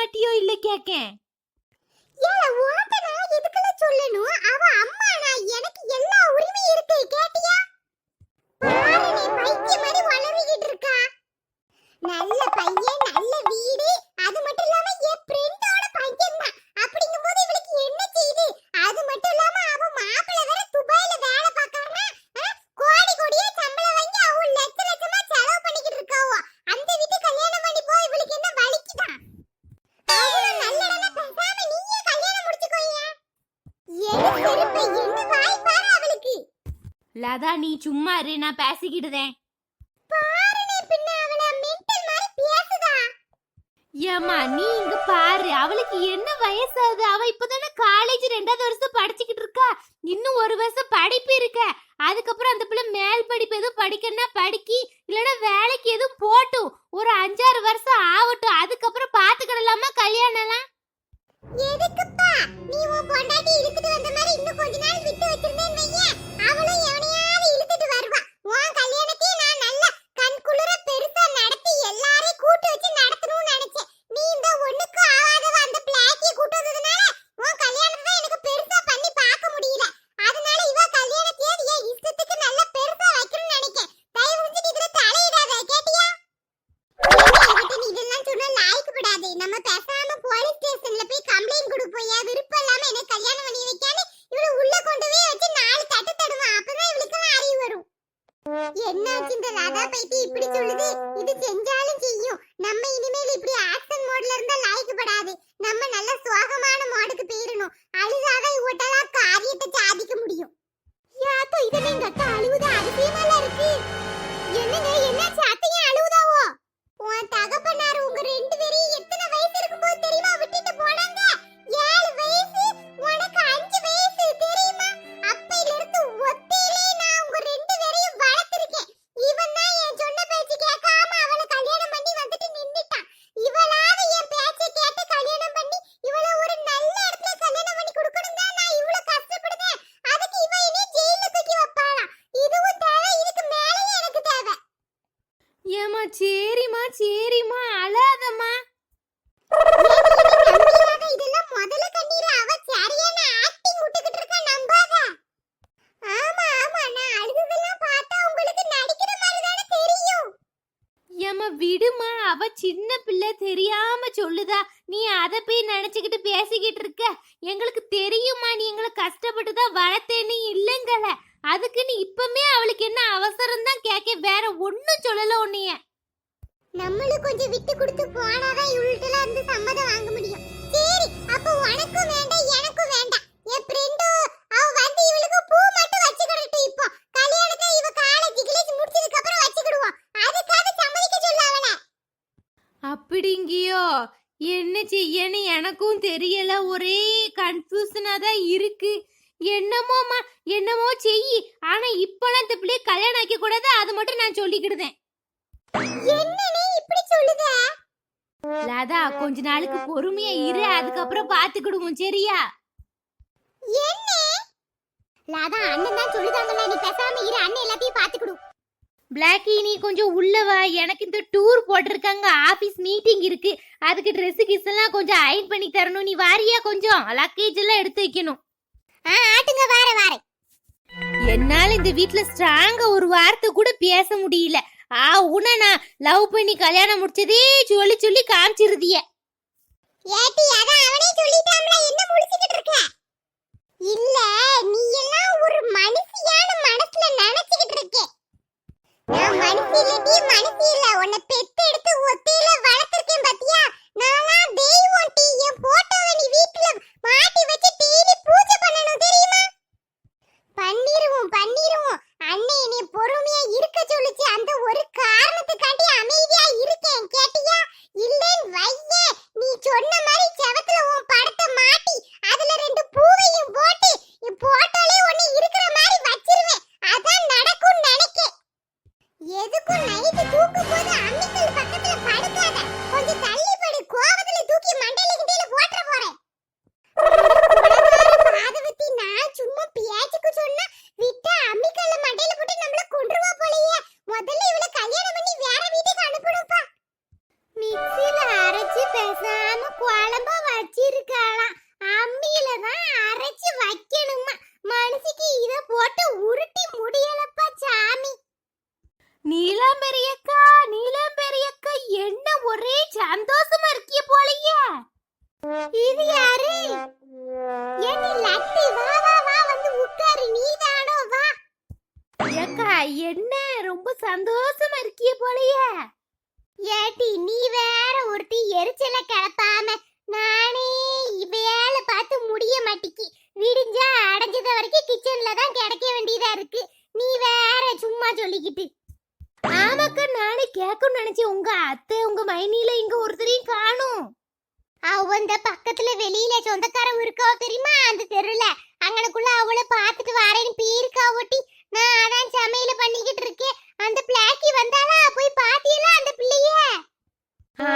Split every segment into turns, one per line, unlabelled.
மாட்டியோ இல்ல கேக்கேன். லதா நீ சும்மா இரு நான் பேசிக்கிட்டுதேன். ஏமா நீ இங்க பாரு அவளுக்கு என்ன வயசாது அவ இப்பதானே காலேஜ் ரெண்டாவது வருஷம் படிச்சுக்கிட்டு இருக்கா. இன்னும் ஒரு வருஷம் படிப்பு இருக்க. அதுக்கப்புறம் அந்த பிள்ளை மேல் படிப்பு எதுவும் படிக்கணும்னா படிக்கி இல்லைன்னா வேலைக்கு எதுவும் போட்டும். வேற ஒன்னும் சொல்லல உன்னைய.
நம்மளும் கொஞ்சம் விட்டு கொடுத்து போனாதான் இவள்கிட்ட இருந்து சம்மதம் வாங்க முடியும். சரி அப்ப உனக்கும் வேண்டாம் எனக்கும் வேண்டாம். என் ஃப்ரெண்டு அவ வந்து இவளுக்கு பூ மட்டும் வச்சுக்கிட்டு இப்போ. கல்யாணத்தை இவ காலேஜ் கிளேஜ் முடிச்சதுக்கு அப்புறம் வச்சுக்கிடுவோம். அதுக்காக சம்மதிக்க சொல்ல அவளை.
அப்படிங்கியோ? என்ன செய்யன்னு எனக்கும் தெரியல. ஒரே கன்ஃபியூஷனா தான் இருக்கு. என்னமோ என்னமோமா என்னமோ செய் ஆனா இப்பலாம் இந்த பிள்ளைய கல்யாணம் ஆக்கி கூடாது அது மட்டும் நான் சொல்லிக்கிடுதேன்.
என்னனே இப்படி சொல்லுத?
லதா கொஞ்ச நாளுக்கு பொறுமையா இரு அதுக்கப்புறம் பாத்துக்கிடுவோம் சரியா?
என்ன? லதா அண்ணன் தான் சொல்லுதாங்கல நீ பேசாம இரு அண்ணன் எல்லாத்தையும் பாத்துக்கிடு.
பிளாக்கி நீ கொஞ்சம் உள்ள வா. எனக்கு இந்த டூர் போட்டிருக்காங்க ஆபீஸ் மீட்டிங் இருக்கு. அதுக்கு ட்ரெஸ் கிஸ் எல்லாம் கொஞ்சம் அயன் பண்ணி தரணும். நீ வாரியா கொஞ்சம் லக்கேஜ் எல்லாம் எடுத்து வைக்கணும்.
ஆட்டுங்க வார வார
என்னால இந்த வீட்ல ஸ்ட்ராங்கா ஒரு வார்த்தை கூட பேச முடியல. ஆ உன லவ் பண்ணி கல்யாணம் முடிச்சதே சொல்லி சொல்லி காமிச்சிருதிய.
ஏட்டி அத அவனே சொல்லிட்டாம்ல என்ன முடிச்சிட்டு இருக்க? இல்ல இது யாரு? ஏடி வா வா வா வந்து உட்காரு. நீ தானோ வா. ஏக்கா என்ன? ரொம்ப
சந்தோஷமா இருக்கிய போலயே.
ஏட்டி நீ வேற ஒருத்தி எரிச்சல கிளப்பாம நானே வேல பார்த்து முடிய மாட்டிக்கி. விடிஞ்சா அடைஞ்சத வரைக்கும் கிச்சன்ல தான் கிடைக்க வேண்டியதா இருக்கு. நீ வேற சும்மா சொல்லிக்கிட்டு.
ஆமாக்கா நானே கேட்கணும்னு நினைச்சேன். உங்க அத்தை உங்க மைனில இங்க ஒருத்தரையும் காணும்.
அவ பக்கத்துல வெளியில சொந்தக்காரன் இருக்கா தெரியுமா? அந்த தெருல. அங்கனக்குள்ள அவளை பார்த்துட்டு வரேன்னு பீருக்கா ஒட்டி நான் அதான் சமையல பண்ணிக்கிட்டு இருக்கேன். அந்த பிளாக்கி வந்தாளா? போய் பாத்தியல அந்த பிள்ளைய?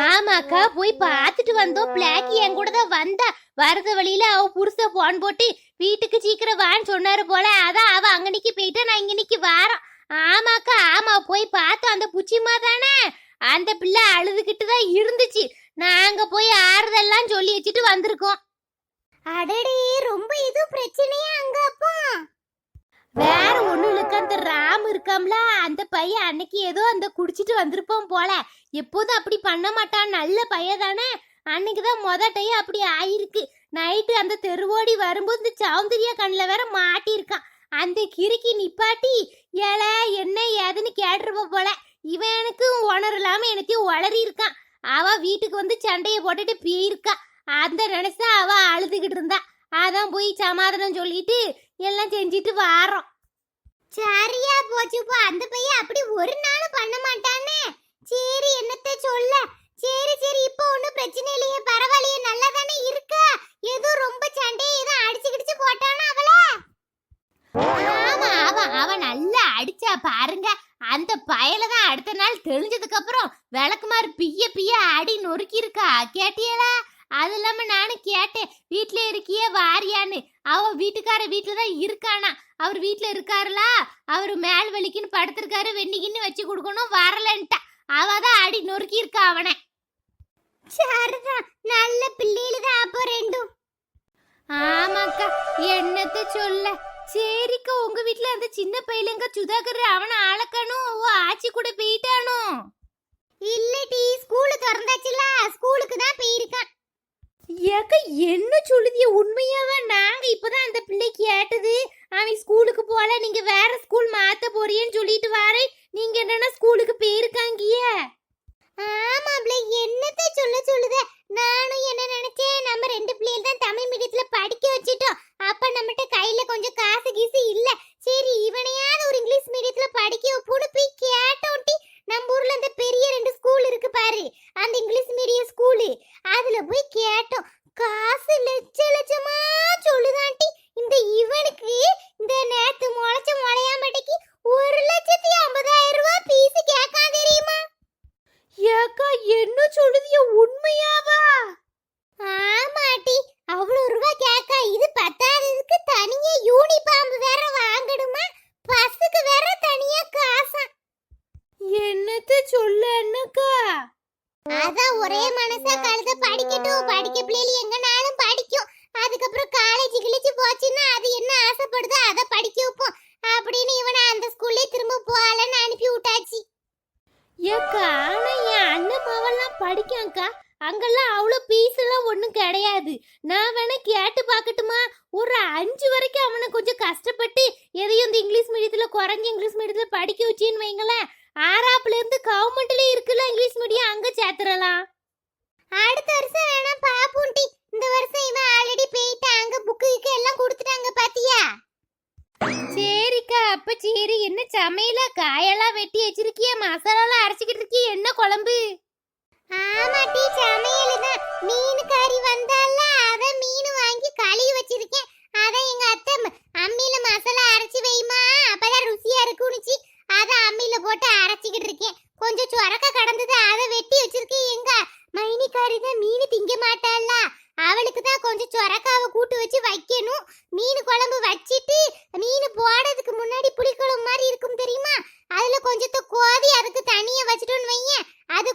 ஆமாக்கா போய் பார்த்துட்டு வந்தோம். பிளாக்கி என் கூட தான் வந்தா. வரத வழியில அவ புருஷ போன் போட்டு வீட்டுக்கு சீக்கிரம் வான்னு சொன்னாரு போல. அதான் அவ அங்கனிக்கு போயிட்டா. நான் இங்கனிக்கு வாரோம் ஆமாக்கா ஆமா. போய் பார்த்தோம் அந்த புச்சிமா தானே? அந்த பிள்ளை அழுதுகிட்டு தான் இருந்துச்சு. நாங்க போய் ஆறுதெல்லாம் சொல்லி வச்சுட்டு வந்திருக்கோம்.
அடடே ரொம்ப இது பிரச்சனையா அங்க அப்போ?
வேற ஒண்ணு இல்லக்கா அந்த ராம் இருக்காம்ல அந்த பையன் அன்னைக்கு ஏதோ அந்த குடிச்சிட்டு வந்திருப்போம் போல. எப்போதும் அப்படி பண்ண மாட்டான் நல்ல பையன் தானே. அன்னைக்கு தான் மொத டைம் அப்படி ஆயிருக்கு. நைட்டு அந்த தெருவோடி வரும்போது இந்த சௌந்தரியா கண்ணில் வேற மாட்டியிருக்கான். அந்த கிறுக்கி நிப்பாட்டி ஏல என்ன ஏதுன்னு கேட்டுருப்ப போல. இவன் உணர் உணரலாம எனத்தையும் உளறி இருக்கான் அவ வீட்டுக்கு வந்து சண்டையை போட்டுட்டு போயிருக்கா. அந்த நினைச்சா அவ அழுதுகிட்டு இருந்தா. அதான் போய் சமாதானம் சொல்லிட்டு எல்லாம் செஞ்சுட்டு வாரோம்.
சரியா போச்சுப்பா அந்த பையன் அப்படி ஒரு நாளும் பண்ண மாட்டானே. சரி என்னத்த சொல்ல? சரி சரி இப்போ ஒண்ணும் பிரச்சனை இல்லையே. பரவாயில்லையே நல்லா தானே இருக்கா? ஏதோ ரொம்ப சண்டையை ஏதோ அடிச்சு கிடிச்சு போட்டானா அவள?
ஆமா அவன் அவன் நல்லா அடிச்சா பாருங்க. அந்த பயல தான் அடுத்த நாள் தெளிஞ்சதுக்கு அப்புறம் விளக்குமாறு பிய பிய அடி நொறுக்கி இருக்கா கேட்டியலா அது இல்லாம நானும் கேட்டேன். வீட்டுல இருக்கியே வாரியான்னு. அவ வீட்டுக்கார வீட்டுல தான் இருக்கானா. அவர் வீட்டுல இருக்காருலா? அவர் மேல் வலிக்குன்னு படுத்திருக்காரு வெண்ணிக்கின்னு வச்சு கொடுக்கணும் வரலன்ட்டா. அவ தான் அடி நொறுக்கி இருக்கா அவனை.
சரிதான் நல்ல பிள்ளைகளு தான் அப்போ ரெண்டும்.
ஆமாக்கா என்னத்த சொல்ல? சரிக்கா உங்க வீட்ல அந்த சின்ன பையலங்க சுதாகர் அவனை அளக்கணும் ஓ ஆச்சி கூட போயிட்டானோ?
இல்லடி ஸ்கூலு திறந்தாச்சுல ஸ்கூலுக்கு தான் போயிருக்கான்.
ஏக்கா என்ன சொல்லுதிய? உண்மையாவா? நாங்க இப்பதான் அந்த பிள்ளை கேட்டது. அவன் ஸ்கூலுக்கு போல நீங்க வேற ஸ்கூல் மாத்த போறியேன்னு சொல்லிட்டு வாரேன் நீங்க என்னன்னா ஸ்கூலுக்கு போயிருக்காங்கியே
ஆமாப்ல என்னத்த சொல்ல சொல்லுத?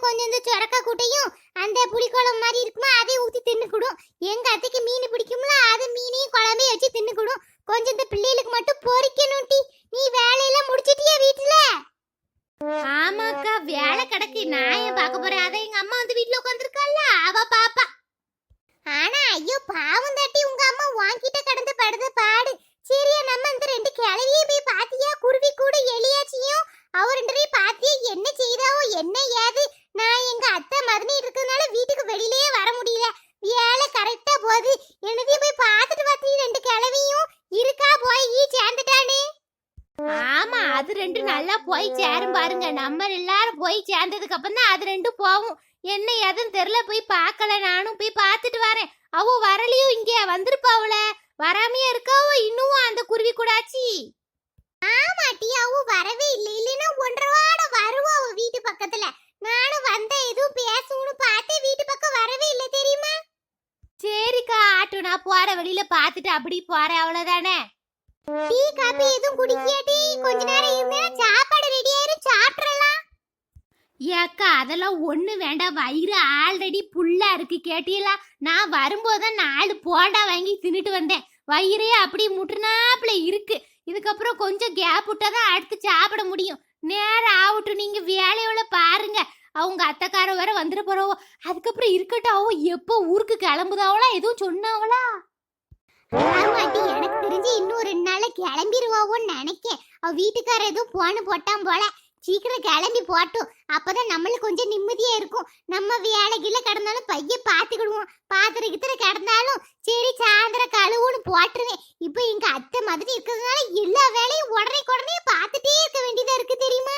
கொஞ்சம் இந்த சுரக்கா கூட்டையும் அந்த
புளிக்குழம்பு மாதிரி
இருக்குமா அதை ஊற்றி தின்னுக்கிடும். எங்கள் அத்தைக்கு மீன் பிடிக்கும்ல அது மீனையும் குழம்பையும் வச்சு தின்னுக்கிடும். கொஞ்சம்
இந்த பிள்ளைகளுக்கு மட்டும்
பொறிக்கணும் டி. நீ வேலையெல்லாம் முடிச்சிட்டியா வீட்டில் ஆமாக்கா வேலை கிடக்கு. நான் ஏன் பார்க்க போறேன்? அதை எங்க அம்மா வந்து வீட்டுல உட்காந்துருக்கால அவ
பாப்பா. ஆனா ஐயோ பாவம் தட்டி உங்க அம்மா வாங்கிட்ட கடந்து படுத பாடு. சரியா நம்ம இந்த
ரெண்டு கிளவியும் போய் பாத்தியா? குருவி கூட எலியாச்சியும் அவர் ரெண்டு பேரையும் பாத்தியா?
என்ன செய்தாவோ என்ன
ஏது? நான் எங்க அத்தை மதுனி இருக்கிறதுனால வீட்டுக்கு வெளியிலேயே வர
முடியல. வேலை கரெக்டா போகுது.
என்னதையும் போய் பார்த்துட்டு பார்த்து ரெண்டு கிழவியும். இருக்கா போய் சேர்ந்துட்டானே. ஆமா அது
ரெண்டு நல்லா போய் சேரும் பாருங்க. நம்ம எல்லாரும் போய் சேர்ந்ததுக்கு அப்புறம் தான் அது ரெண்டும் போகும். என்ன எதுன்னு தெரியல போய் பார்க்கல. நானும் போய் பார்த்துட்டு வரேன். அவ வரலையும் இங்கே வந்துருப்பாவுல வராமையே இருக்காவோ இன்னும் அந்த குருவி கூடாச்சி.
ஆமாட்டி அவ வரவே இல்லை. இல்லைன்னா ஒன்றரை வாரம் வருவா வீட்டு பக்கத்துல. நானும் வந்த எதுவும் பேசணும்னு பார்த்து வீட்டு பக்கம் வரவே இல்லை தெரியுமா?
சரிக்கா ஆட்டோ நான் போற வழியில பார்த்துட்டு அப்படி போறேன் அவ்வளவுதானே?
டீ காபி எதுவும் குடிக்கியாடி கொஞ்ச நேரம் இருந்தா சாப்பாடு ரெடி ஆயிரும் சாப்பிடலாம்.
ஏக்கா அதெல்லாம் ஒண்ணு வேண்டாம். வயிறு ஆல்ரெடி புல்லா இருக்கு கேட்டீங்களா? நான் வரும்போது தான் நாலு போண்டா வாங்கி தின்னுட்டு வந்தேன். வயிறே அப்படி முட்டுனாப்புல இருக்கு. இதுக்கப்புறம் கொஞ்சம் கேப் விட்டா தான் அடுத்து சாப்பிட முடியும். நேரம் ஆகட்டும். நீங்க வேலையோட பாருங்க. அவங்க அத்தைக்கார வேற வந்துட்டு போறவோ. அதுக்கப்புறம் இருக்கட்டும். அவ எப்போ ஊருக்கு கிளம்புதாவளா? எதுவும் சொன்னாவளா?
ஆமாட்டி எனக்கு தெரிஞ்சு இன்னும் ரெண்டு நாள்ல கிளம்பிடுவாவோன்னு நினைக்கேன். அவ வீட்டுக்கார எதுவும் போன போட்டான் போல. சீக்கிரம் கிளம்பி போட்டும். அப்பதான் நம்மளுக்கு கொஞ்சம் நிம்மதியா இருக்கும். நம்ம வேலைக்குள்ள கிடந்தாலும் பைய பாத்துக்கிடுவோம். பாத்திர கித்திர கிடந்தாலும் சரி சாயந்தரம் கழுவுன்னு போட்டுருவேன். இப்போ எங்க அத்தை மாதிரி இருக்கிறதுனால எல்லா வேலையும் உடனே உடனே பார்த்துட்டே இருக்க வேண்டியதா இருக்கு தெரியுமா?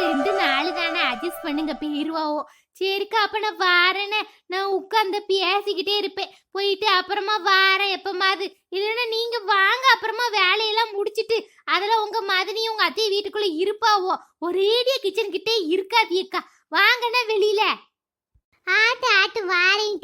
ரெண்டு நாள் தானே அட்ஜஸ்ட் பண்ணுங்க போயிருவாவோ சரிக்கா அப்ப நான் வாரேனே. நான் உட்காந்து பேசிக்கிட்டே இருப்பேன். போயிட்டு அப்புறமா வாரேன் எப்பமாவது. இல்லைன்னா நீங்க வாங்க அப்புறமா வேலையெல்லாம் முடிச்சிட்டு அதெல்லாம் உங்க மதனி உங்க அத்தை வீட்டுக்குள்ள இருப்பாவோ. ஒரேடியா கிச்சன் கிட்டே இருக்காதியக்கா வாங்கண்ணா வெளியில.
ஆட்டு ஆட்டு வாரேன்